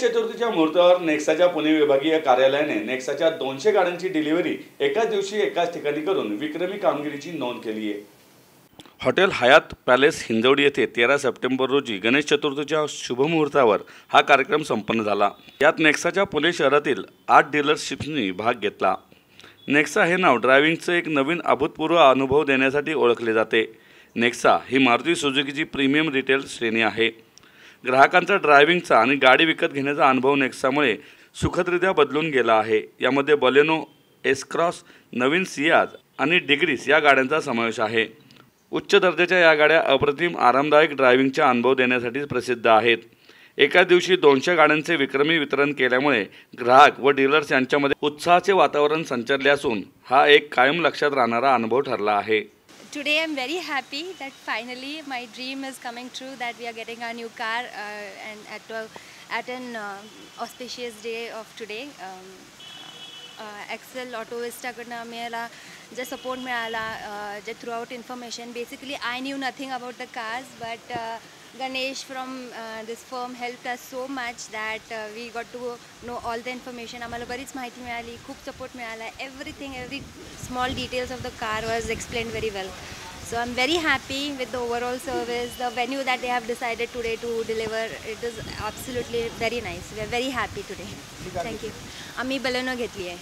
चतुर्थीच्या मुहूर्तावर नेक्साच्या पुणे विभागीय कार्यालयाने नेक्साच्या दोनशे गाड्यांची डिलिव्हरी एकाच दिवशी एकाच ठिकाणी करून विक्रमी कामगिरीची नोंद केली आहे. हॉटेल हयात पॅलेस हिंजवडी येथे तेरा सप्टेंबर रोजी गणेश चतुर्थीच्या शुभमुहूर्तावर हा कार्यक्रम संपन्न झाला. यात नेक्साच्या पुणे शहरातील आठ डीलरशिप्सनी भाग घेतला. नेक्सा हे नाव ड्रायव्हिंगचं एक नवीन अभूतपूर्व अनुभव देण्यासाठी ओळखले जाते. नेक्सा ही मारुती सुझुकीची प्रीमियम रिटेल श्रेणी आहे. ग्राहकांचा ड्रायव्हिंगचा आणि गाडी विकत घेण्याचा अनुभव नेक्सामुळे सुखदरित्या बदलून गेला आहे. यामध्ये बलेनो एसक्रॉस नवीन सियाज आणि डिग्रीस या गाड्यांचा समावेश आहे. उच्च दर्जाच्या या गाड्या अप्रतिम आरामदायक ड्रायव्हिंगचा अनुभव देण्यासाठी प्रसिद्ध आहेत. एका दिवशी दोनशे गाड्यांचे विक्रमी वितरण केल्यामुळे ग्राहक व डीलर्स यांच्यामध्ये उत्साहाचे वातावरण संचारले असून हा एक कायम लक्षात राहणारा अनुभव ठरला आहे. Today I'm very happy that finally my dream is coming true that we are getting our new car uh, and at, a, at an uh, auspicious day of today. Um, Axel ऑटोविस्टाकडनं आम्हाला जे support मिळाला uh, जे throughout information basically I knew nothing about the cars but Ganesh from this firm help us so much that we got to know all the information आम्हाला बरीच माहिती मिळाली खूप support मिळाला everything every small details of the car was explain very well So I'm very happy with the overall service, the venue that they have decided today to deliver. It is absolutely very nice. We are very happy today. Thank you. आम्ही Baleno घेतली आहे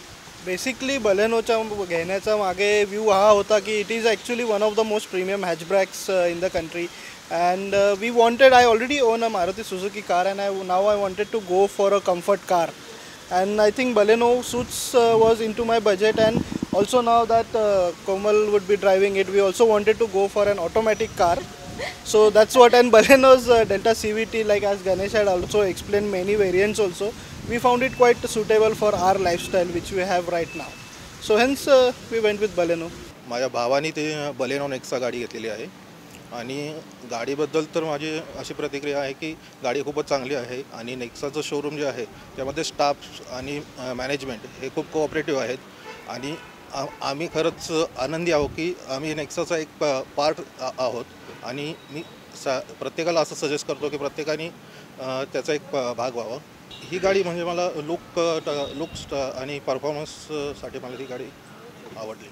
basically बलेनोच्या घेण्याचा मागे view हा होता की it is actually one of the most premium hatchbacks in the country and we wanted I already own a Maruti Suzuki car and I now I wanted to go for a comfort car and I think Baleno suits was into my budget and also now that Komal would be driving it we also wanted to go for an automatic car so that's what and Baleno's Delta C V T like as Ganesh had also explain many variants also we found it quite suitable for our lifestyle which we have right now. So hence uh, we went with Baleno. माझ्या भावाने ते Baleno Nexa गाडी घेतलेली आहे. आणि गाडीबद्दल तर माझी अशी प्रतिक्रिया आहे की गाडी खूपच चांगली आहे आणि नेक्साचं शोरूम जे आहे त्यामध्ये स्टाफ आणि मॅनेजमेंट हे खूप कोऑपरेटिव्ह आहेत. आणि आ आम्ही खरंच आनंदी आहोत की आम्ही नेक्साचा एक प पार्ट आहोत. आणि मी सा प्रत्येकाला असं सजेस्ट करतो की प्रत्येकाने त्याचा एक प भाग व्हावा. ही गाडी म्हणजे मला लुक लुक्स आणि परफॉर्मन्ससाठी मला ती गाडी आवडली.